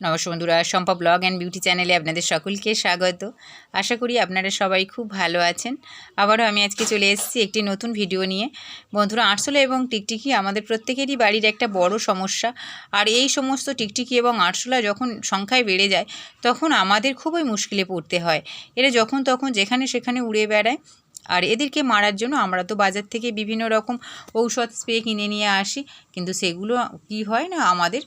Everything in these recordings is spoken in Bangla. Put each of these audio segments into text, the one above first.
নমস্কার বন্ধুরা সম্পা ব্লগ অ্যান্ড বিউটি চ্যানেলে আপনাদের সকলকে স্বাগত। আশা করি আপনারা সবাই খুব ভালো আছেন। আবারও আমি আজকে চলে এসেছি একটি নতুন ভিডিও নিয়ে। বন্ধুরা, আরশোলা এবং টিকটিকি আমাদের প্রত্যেকেরই বাড়ির একটা বড় সমস্যা। আর এই সমস্ত টিকটিকি এবং আরশোলা যখন সংখ্যায় বেড়ে যায়, তখন আমাদের খুবই মুশকিলে পড়তে হয়। এরা যখন তখন যেখানে সেখানে উড়ে বেড়ায়। আর এদেরকে মারার জন্য আমরা তো বাজার থেকে বিভিন্ন রকম ঔষধ স্প্রে কিনে নিয়ে আসি। কিন্তু সেগুলো কি হয় না, আমাদের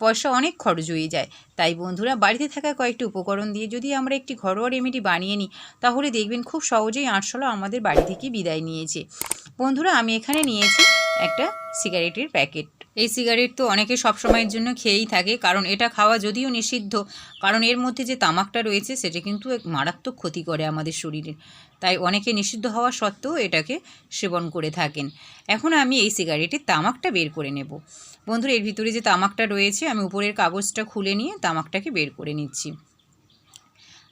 পয়সা অনেক খরচ হয়ে যায়। তাই বন্ধুরা, বাড়িতে থাকা কয়েকটি উপকরণ দিয়ে যদি আমরা একটি ঘরোয়া রেমেডি বানিয়ে নিই, তাহলে দেখবেন খুব সহজেই আরশোলা আমাদের বাড়ি থেকে বিদায় নিয়েছে। বন্ধুরা, আমি এখানে নিয়েছি একটা সিগারেটের প্যাকেট এই সিগারেট তো অনেকে সবসময়ের জন্য খেয়েই থাকে, কারণ এটা খাওয়া যদিও নিষিদ্ধ, কারণ এর মধ্যে যে তামাকটা রয়েছে সেটা কিন্তু এক মারাত্মক ক্ষতি করে আমাদের শরীরে। তাই অনেকে নিষিদ্ধ হওয়া সত্ত্বেও এটাকে সেবন করে থাকেন। এখন আমি এই সিগারেটের তামাকটা বের করে নেব। বন্ধুরা, এর ভিতরে যে তামাকটা রয়েছে, আমি উপরের কাগজটা খুলে নিয়ে তামাকটাকে বের করে নিচ্ছি।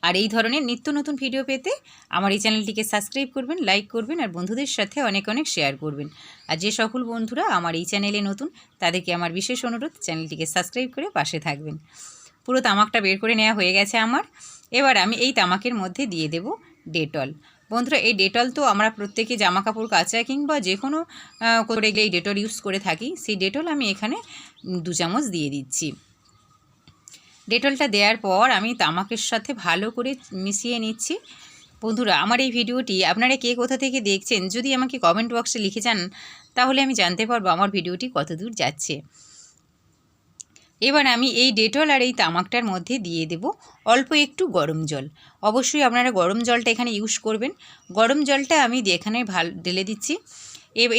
আর এই ধরনের নিত্য নতুন ভিডিও পেতে আমার এই চ্যানেলটিকে সাবস্ক্রাইব করবেন লাইক করবেন আর বন্ধুদের সাথে অনেক অনেক শেয়ার করবেন। আর যে সকল বন্ধুরা আমার এই চ্যানেলে নতুন, তাদেরকে আমার বিশেষ অনুরোধ, চ্যানেলটিকে সাবস্ক্রাইব করে পাশে থাকবেন। পুরো তামাকটা বের করে নেওয়া হয়ে গেছে আমার। এবার আমি এই তামাকের মধ্যে দিয়ে দেব ডেটল বন্ধুরা, এই ডেটল তো আমরা প্রত্যেকে জামা কাপড় কাচা কিংবা যে কোনো করে গেলে এই ডেটল ইউজ করে থাকি। সেই ডেটল আমি এখানে দু চামচ দিয়ে দিচ্ছি। ডেটলটা দেওয়ার পর আমি তামাকের সাথে ভালো করে মিশিয়ে নিচ্ছি। বন্ধুরা, আমার এই ভিডিওটি আপনারা কে কোথা থেকে দেখছেন, যদি আমাকে কমেন্ট বক্সে লিখে যান, তাহলে আমি জানতে পারব আমার ভিডিওটি কত দূর যাচ্ছে। এবার আমি এই ডেটল আর এই তামাকটার মধ্যে দিয়ে দেব অল্প একটু গরম জল। অবশ্যই আপনারা গরম জলটা এখানে ইউজ করবেন। গরম জলটা আমি এখানে ভালো ঢেলে দিচ্ছি।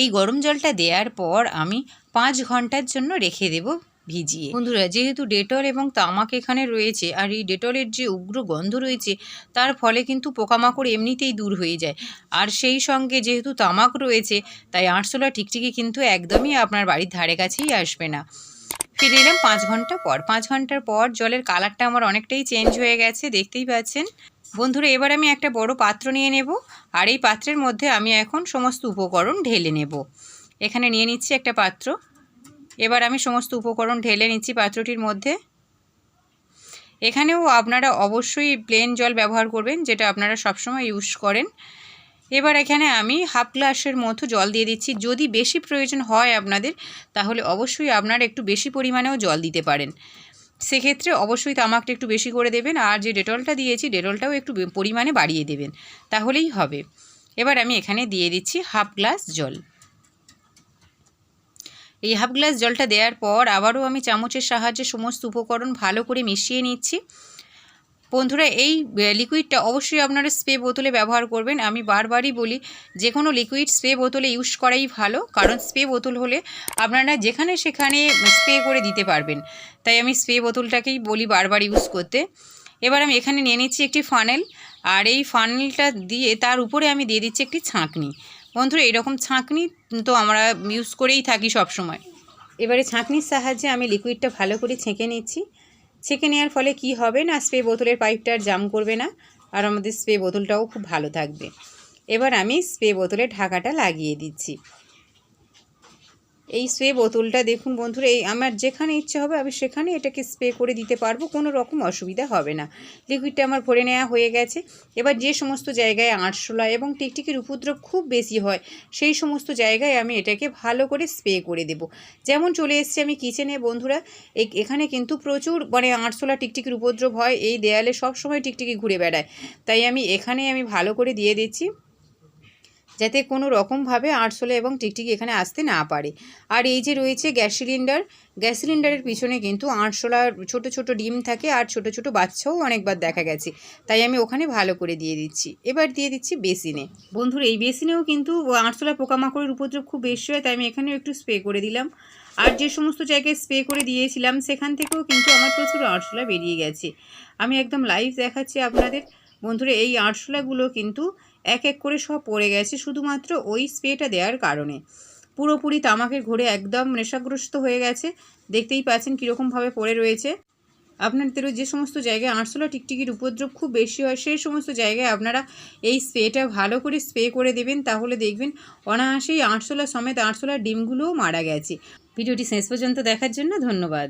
এই গরম জলটা দেওয়ার পর আমি পাঁচ ঘণ্টার জন্য রেখে দেব। ভিজিয়ে। বন্ধুরা, যেহেতু ডেটল এবং তামাক এখানে রয়েছে আর এই ডেটলের যে উগ্র গন্ধ রয়েছে, তার ফলে কিন্তু পোকামাকড় এমনিতেই দূর হয়ে যায়। আর সেই সঙ্গে যেহেতু তামাক রয়েছে, তাই আরশোলা টিকটিকি কিন্তু একদমই আপনার বাড়ির ধারে কাছেই আসবে না। ফিরে এলাম পাঁচ ঘণ্টা পর। পাঁচ ঘণ্টার পর জলের কালারটা আমার অনেকটাই চেঞ্জ হয়ে গেছে, দেখতেই পাচ্ছেন। বন্ধুরা, এবার আমি একটা বড় পাত্র নিয়ে নেব আর এই পাত্রের মধ্যে আমি এখন সমস্ত উপকরণ ঢেলে নেব। এখানে নিয়ে নিচ্ছি একটা পাত্র। এবার আমি সমস্ত উপকরণ ঢেলে নিচ্ছি পাত্রটির মধ্যে। এখানেও আপনারা অবশ্যই প্লেন জল ব্যবহার করবেন, যেটা আপনারা সবসময় ইউজ করেন। এবার এখানে আমি হাফ গ্লাসের মতো জল দিয়ে দিচ্ছি। যদি বেশি প্রয়োজন হয় আপনাদের, তাহলে অবশ্যই আপনারা একটু বেশি পরিমাণেও জল দিতে পারেন। সেক্ষেত্রে অবশ্যই তামাকটা একটু বেশি করে দেবেন, আর যে ডেটলটা দিয়েছি, ডেটলটাও একটু পরিমাণে বাড়িয়ে দেবেন। তাহলেই হবে। এবার আমি এখানে দিয়ে দিচ্ছি হাফ গ্লাস জল। এই হাফ গ্লাস জলটা দেওয়ার পর আবারও আমি চামচের সাহায্যে সমস্ত উপকরণ ভালো করে মিশিয়ে নিচ্ছি। বন্ধুরা, এই লিকুইডটা অবশ্যই আপনারা স্প্রে বোতলে ব্যবহার করবেন। আমি বারবারই বলি যে কোনো লিকুইড স্প্রে বোতলে ইউজ করাই ভালো, কারণ স্প্রে বোতল হলে আপনারা যেখানে সেখানে স্প্রে করে দিতে পারবেন। তাই আমি স্প্রে বোতলটাকেই বলি বারবার ইউজ করতে। এবার আমি এখানে নিয়ে নিচ্ছি একটি ফানেল আর এই ফানেলটা দিয়ে তার উপরে আমি দিয়ে দিচ্ছি একটি ছাঁকনি। বন্ধুরা, এরকম ছাঁকনি তো আমরা ইউজ করেই থাকি সব সময় এবারে ছাঁকনির সাহায্যে আমি লিকুইডটা ভালো করে ছেঁকে নিচ্ছি। ছেঁকে নেওয়ার ফলে কি হবে না স্প্রে বোতলের পাইপটা আর জাম করবে না, আর আমাদের স্প্রে বোতলটাও খুব ভালো থাকবে। এবার আমি স্প্রে বোতলে ঢাকাটা লাগিয়ে দিচ্ছি। এই স্প্রে বোতলটা দেখুন বন্ধুরা, এই আমার যেখানে ইচ্ছে হবে আমি সেখানে এটাকে স্প্রে করে দিতে পারব, কোনো রকম অসুবিধা হবে না। লিকুইডটা আমার ভরে নেওয়া হয়ে গেছে। এবার যে সমস্ত জায়গায় আঁটশোলা এবং টিকটিকির উপদ্রব খুব বেশি হয়, সেই সমস্ত জায়গায় আমি এটাকে ভালো করে স্প্রে করে দেব। যেমন চলে এসছে আমি কিচেনে বন্ধুরা এখানে কিন্তু প্রচুর মানে আঁটশোলা টিকটিকির উপদ্রব হয়, এই দেয়ালে সব সময় টিকটিকি ঘুরে বেড়ায়। তাই আমি এখানে আমি ভালো করে দিয়ে দিচ্ছি। যাতে কোনো রকমভাবে আরশোলা এবং টিকটিকি এখানে আসতে না পারে। আর এই যে রয়েছে গ্যাস সিলিন্ডার, গ্যাস সিলিন্ডারের পিছনে কিন্তু আরশোলার ছোট ছোট ডিম থাকে আর ছোট ছোট বাচ্চাও অনেকবার দেখা গেছে। তাই আমি ওখানে ভালো করে দিয়ে দিচ্ছি। এবার দিয়ে দিচ্ছি বেসিনে। বন্ধুর, এই বেসিনেও কিন্তু আরশোলা পোকামাকড়ের উপদ্রব খুব বেশি হয়, তাই আমি এখানেও একটু স্প্রে করে দিলাম। আর যে সমস্ত জায়গায় স্প্রে করে দিয়েছিলাম, সেখান থেকেও কিন্তু আমার প্রচুর আরশোলা বেরিয়ে গেছে। আমি একদম লাইভ দেখাচ্ছি আপনাদের। বন্ধুরা, এই আরশোলাগুলো কিন্তু এক এক করে সব পড়ে গেছে শুধুমাত্র ওই স্প্রেটা দেওয়ার কারণে। পুরোপুরি তামাকের ঘোরে একদম নেশাগ্রস্ত হয়ে গেছে। দেখতেই পাচ্ছেন কীরকমভাবে পড়ে রয়েছে। আপনাদেরও যে সমস্ত জায়গায় আরশোলা টিকটিকির উপদ্রব খুব বেশি হয়, সেই সমস্ত জায়গায় আপনারা এই স্প্রেটা ভালো করে স্প্রে করে দেবেন। তাহলে দেখবেন অনায়াসেই আরশোলা সমেত আরশোলার ডিমগুলোও মারা গেছে। ভিডিওটি শেষ পর্যন্ত দেখার জন্য ধন্যবাদ।